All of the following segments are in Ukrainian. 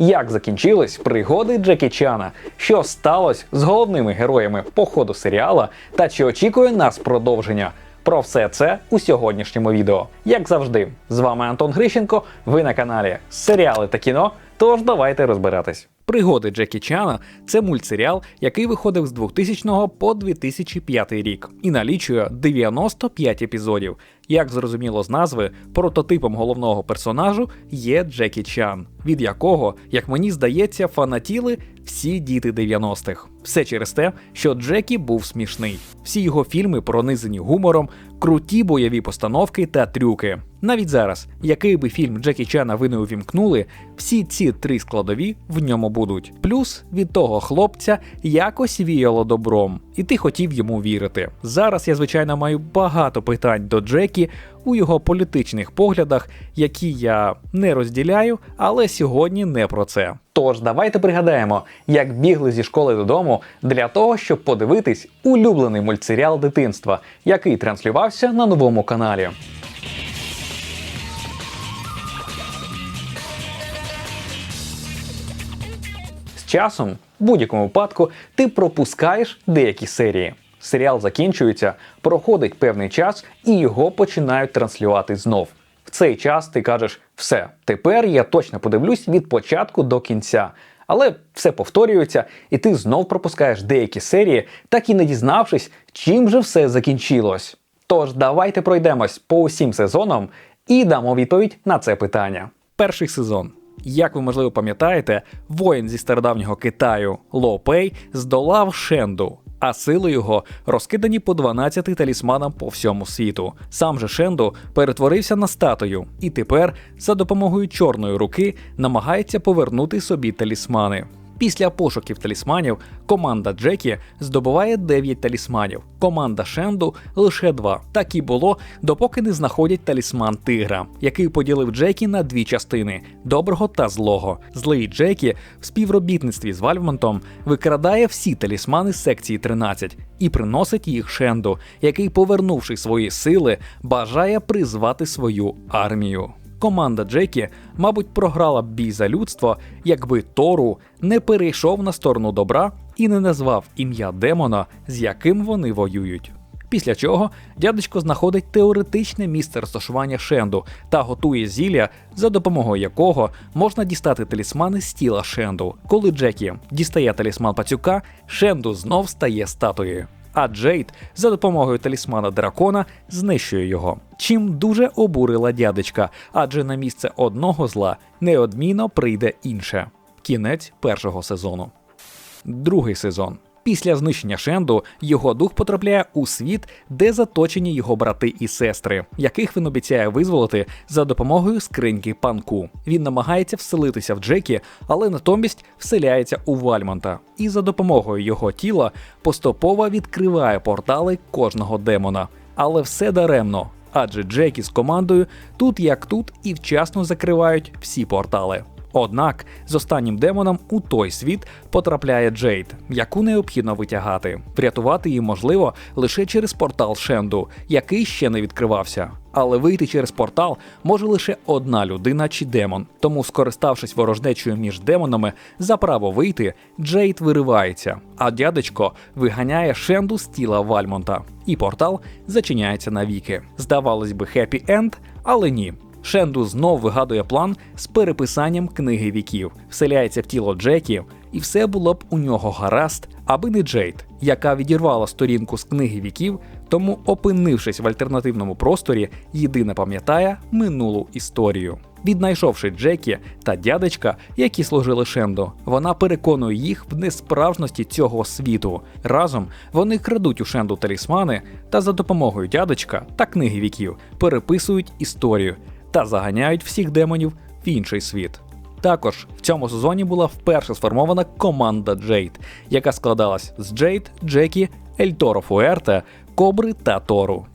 як закінчились пригоди Джекі Чана, що сталося з головними героями походу серіала, та чи очікує нас продовження. Про все це у сьогоднішньому відео. Як завжди, з вами Антон Грищенко. Ви на каналі Серіали та кіно. Тож давайте розбиратись. Пригоди Джекі Чана це мультсеріал, який виходив з 2000 по 2005 рік і налічує 95 епізодів. Як зрозуміло з назви, прототипом головного персонажу є Джекі Чан, від якого, як мені здається, фанатіли всі діти 90-х. Все через те, що Джекі був смішний. Всі його фільми пронизані гумором, круті бойові постановки та трюки. Навіть зараз, який би фільм Джекі Чана ви не увімкнули, всі ці три складові в ньому будуть. Плюс від того хлопця якось віяло добром, і ти хотів йому вірити. Зараз я, звичайно, маю багато питань до Джекі у його політичних поглядах, які я не розділяю, але сьогодні не про це. Тож давайте пригадаємо, як бігли зі школи додому для того, щоб подивитись улюблений мультсеріал дитинства, який транслювався на новому каналі. З часом, в будь-якому випадку, ти пропускаєш деякі серії. Серіал закінчується, проходить певний час і його починають транслювати знов. В цей час ти кажеш, все, тепер я точно подивлюсь від початку до кінця. Але все повторюється, і ти знов пропускаєш деякі серії, так і не дізнавшись, чим же все закінчилось. Тож давайте пройдемось по усім сезонам і дамо відповідь на це питання. Перший сезон. Як ви можливо пам'ятаєте, воїн зі стародавнього Китаю Ло Пей здолав Шенду, а сили його розкидані по 12 талісманам по всьому світу. Сам же Шенду перетворився на статую, і тепер за допомогою чорної руки намагається повернути собі талісмани. Після пошуків талісманів команда Джекі здобуває 9 талісманів, команда Шенду лише 2. Так і було, допоки не знаходять талісман тигра, який поділив Джекі на дві частини доброго та злого. Злий Джекі в співробітництві з Вальвмонтом викрадає всі талісмани секції 13 і приносить їх Шенду, який, повернувши свої сили, бажає призвати свою армію. Команда Джекі, мабуть, програла б бій за людство, якби Тору не перейшов на сторону добра і не назвав ім'я демона, з яким вони воюють. Після чого дядечко знаходить теоретичне місце розташування Шенду та готує зілля, за допомогою якого можна дістати талісмани з тіла Шенду. Коли Джекі дістає талісман пацюка, Шенду знов стає статуєю а Джейд за допомогою талісмана дракона знищує його. Чим дуже обурила дядечка, адже на місце одного зла неодмінно прийде інше. Кінець першого сезону. Другий сезон. Після знищення Шенду його дух потрапляє у світ, де заточені його брати і сестри, яких він обіцяє визволити за допомогою скриньки панку. Він намагається вселитися в Джекі, але натомість вселяється у Вальмонта, і за допомогою його тіла поступово відкриває портали кожного демона. Але все даремно, адже Джекі з командою тут як тут і вчасно закривають всі портали. Однак з останнім демоном у той світ потрапляє Джейд, яку необхідно витягати. Врятувати її можливо лише через портал Шенду, який ще не відкривався. Але вийти через портал може лише одна людина чи демон. Тому, скориставшись ворожнечою між демонами, за право вийти, Джейд виривається, а дядечко виганяє Шенду з тіла Вальмонта, і портал зачиняється навіки. Здавалось би, хеппі енд, але ні. Шенду знов вигадує план з переписанням книги віків, вселяється в тіло Джекі, і все було б у нього гаразд, аби не Джейд, яка відірвала сторінку з книги віків, тому, опинившись в альтернативному просторі, єдине пам'ятає минулу історію. Віднайшовши Джекі та дядечка, які служили Шенду, вона переконує їх в несправжності цього світу. Разом вони крадуть у Шенду талісмани та за допомогою дядечка та книги віків переписують історію та заганяють всіх демонів в інший світ. Також в цьому сезоні була вперше сформована команда Джейд, яка складалась з Джейд, Джекі, Ельторо Фуерте, Кобри та Тору.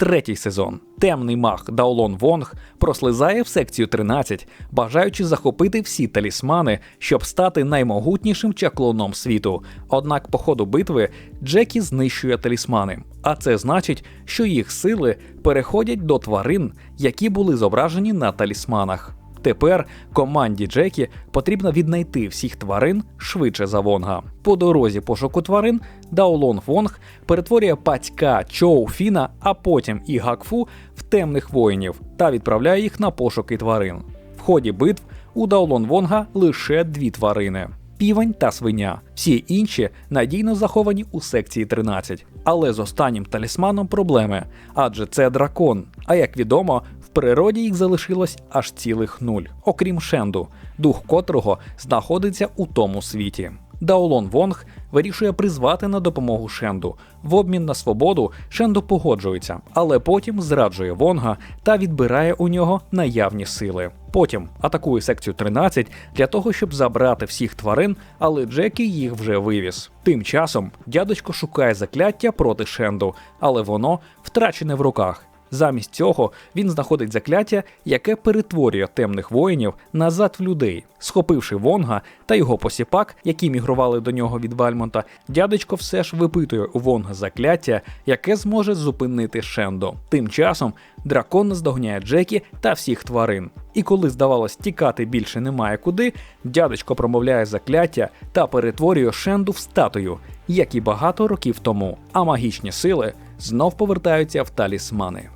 Третій сезон. Темний маг Даолон Вонг прослизає в секцію 13, бажаючи захопити всі талісмани, щоб стати наймогутнішим чаклуном світу. Однак по ходу битви Джекі знищує талісмани, а це значить, що їх сили переходять до тварин, які були зображені на талісманах. Тепер команді Джекі потрібно віднайти всіх тварин швидше за Вонга. По дорозі пошуку тварин Даолон Вонг перетворює пацька Чоу Фіна, а потім і Гакфу в темних воїнів та відправляє їх на пошуки тварин. В ході битв у Даолон Вонга лише дві тварини. Півень та свиня. Всі інші надійно заховані у секції 13. Але з останнім талісманом проблеми, адже це дракон. А як відомо, природі їх залишилось аж цілих нуль, окрім Шенду, дух котрого знаходиться у тому світі. Даолон Вонг вирішує призвати на допомогу Шенду. В обмін на свободу Шенду погоджується, але потім зраджує Вонга та відбирає у нього наявні сили. Потім атакує секцію 13 для того, щоб забрати всіх тварин, але Джекі їх вже вивіз. Тим часом дядечко шукає закляття проти Шенду, але воно втрачене в руках. Замість цього він знаходить закляття, яке перетворює темних воїнів назад в людей. Схопивши Вонга та його посіпак, які мігрували до нього від Вальмонта, дядечко все ж випитує у Вонга закляття, яке зможе зупинити Шендо. Тим часом дракон наздогняє Джекі та всіх тварин. І коли здавалось, тікати більше немає куди, дядечко промовляє закляття та перетворює Шенду в статую, як і багато років тому. А магічні сили знов повертаються в талісмани.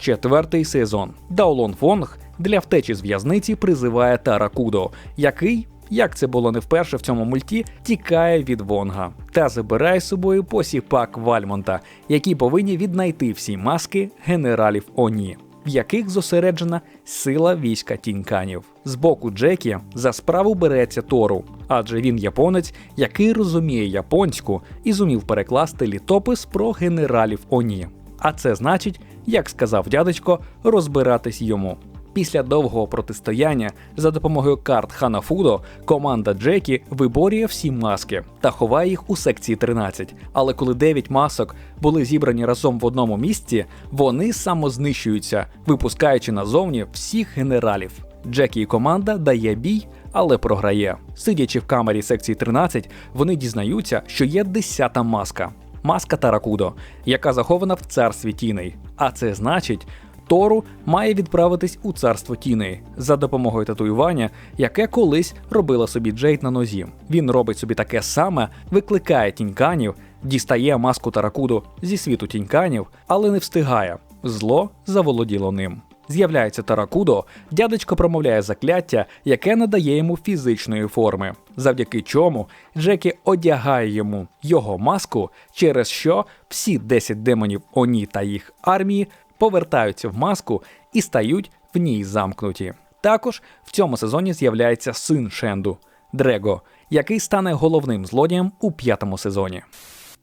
Четвертий сезон. Даолон Фонг для втечі з в'язниці призиває Таракудо, який, як це було не вперше в цьому мульті, тікає від Вонга та забирає з собою посіпак Вальмонта, які повинні віднайти всі маски генералів Оні. В яких зосереджена сила війська тіньканів. З боку Джекі за справу береться Тору, адже він японець, який розуміє японську і зумів перекласти літопис про генералів Оні. А це значить, як сказав дядечко, розбиратись йому. Після довгого протистояння за допомогою карт Ханафудо команда Джекі виборює всі маски та ховає їх у секції 13. Але коли 9 масок були зібрані разом в одному місці, вони самознищуються, випускаючи назовні всіх генералів. Джекі і команда дає бій, але програє. Сидячи в камері секції 13, вони дізнаються, що є 10-та маска маска Таракудо, яка захована в царстві тіней. А це значить, Тору має відправитись у царство тіней за допомогою татуювання, яке колись робила собі Джейд на нозі. Він робить собі таке саме, викликає тіньканів, дістає маску Таракуду зі світу тіньканів, але не встигає. Зло заволоділо ним. З'являється Таракудо, дядечко промовляє закляття, яке надає йому фізичної форми, завдяки чому Джекі одягає йому його маску, через що всі 10 демонів Оні та їх армії повертаються в маску і стають в ній замкнуті. Також в цьому сезоні з'являється син Шенду Дрего, який стане головним злодієм у п'ятому сезоні.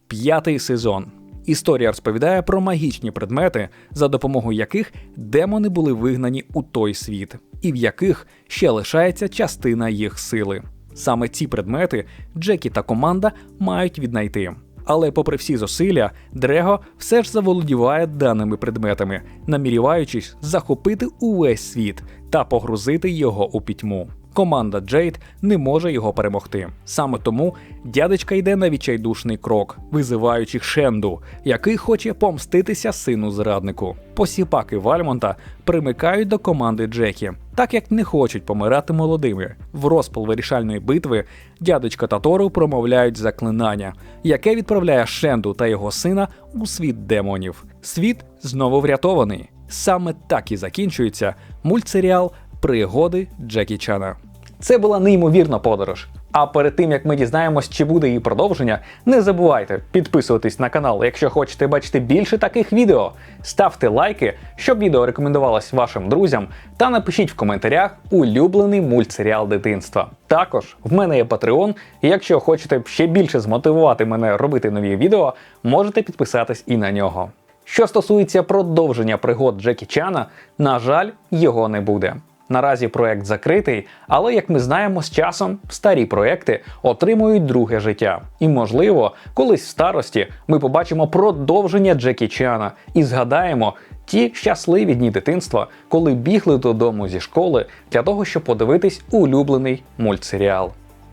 П'ятий сезон. Історія розповідає про магічні предмети, за допомогою яких демони були вигнані у той світ, і в яких ще лишається частина їх сили. Саме ці предмети Джекі та команда мають віднайти. Але, попри всі зусилля, Дрего все ж заволодіває даними предметами, намірюючись захопити увесь світ та погрузити його у пітьму команда Джейд не може його перемогти. Саме тому дядечка йде на відчайдушний крок, визиваючи Шенду, який хоче помститися сину зраднику. Посіпаки Вальмонта примикають до команди Джекі, так як не хочуть помирати молодими. В розпал вирішальної битви дядечка та Тору промовляють заклинання, яке відправляє Шенду та його сина у світ демонів. Світ знову врятований. Саме так і закінчується мультсеріал Пригоди Джекі Чана. Це була неймовірна подорож. А перед тим як ми дізнаємось, чи буде її продовження, не забувайте підписуватись на канал, якщо хочете бачити більше таких відео. Ставте лайки, щоб відео рекомендувалось вашим друзям, та напишіть в коментарях улюблений мультсеріал дитинства. Також в мене є Patreon, і якщо хочете ще більше змотивувати мене робити нові відео, можете підписатись і на нього. Що стосується продовження пригод Джекі Чана, на жаль, його не буде. Наразі проект закритий, але як ми знаємо, з часом старі проекти отримують друге життя. І, можливо, колись в старості ми побачимо продовження Джекі Чана і згадаємо ті щасливі дні дитинства, коли бігли додому зі школи для того, щоб подивитись улюблений мультсеріал.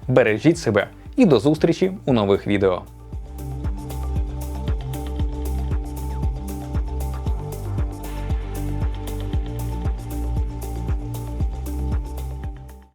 Бережіть себе і до зустрічі у нових відео.